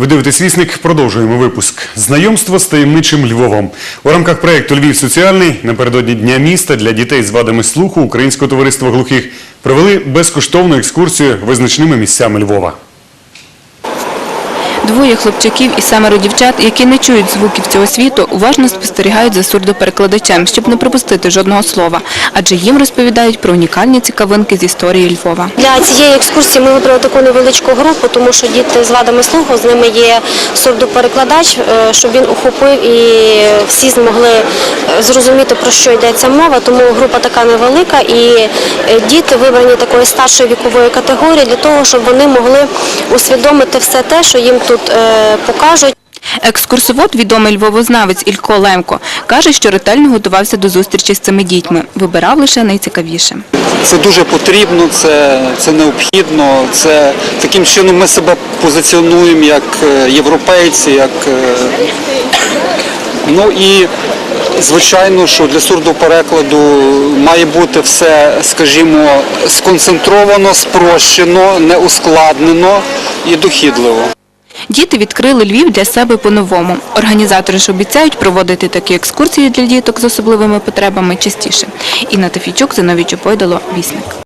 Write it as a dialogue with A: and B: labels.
A: Ви дивитесь вісник. Продовжуємо випуск. Знайомство з таємничим Львовом. У рамках проєкту Львів соціальний напередодні Дня міста для дітей з вадами слуху Українського товариства глухих провели безкоштовну екскурсію визначними місцями Львова.
B: Двоє хлопчаків і семеро дівчат, які не чують звуків цього світу, уважно спостерігають за сурдоперекладачем, щоб не пропустити жодного слова, адже їм розповідають про унікальні цікавинки з історії Львова.
C: Для цієї екскурсії ми вибрали таку невеличку групу, тому що діти з вадами слуху, з ними є сурдоперекладач, е, щоб він охопив і всі змогли е, зрозуміти, про що йдеться мова. Тому група така невелика, і е, діти вибрані такої старшої вікової категорії для того, щоб вони могли усвідомити все те, що їм тут е, покажуть.
B: Екскурсовод, відомий львовознавець Ілько Лемко, каже, що ретельно готувався до зустрічі з цими дітьми, вибирав лише найцікавіше.
D: Це дуже потрібно, це, це необхідно. Це таким чином ми себе позиціонуємо як е, європейці, як е, ну і звичайно, що для сурдоперекладу має бути все, скажімо, сконцентровано, спрощено, не ускладнено і дохідливо.
B: Діти відкрили Львів для себе по-новому. Організатори ж обіцяють проводити такі екскурсії для діток з особливими потребами частіше. Інна Тафійчук, Зиновій Чопойдало, Вісник.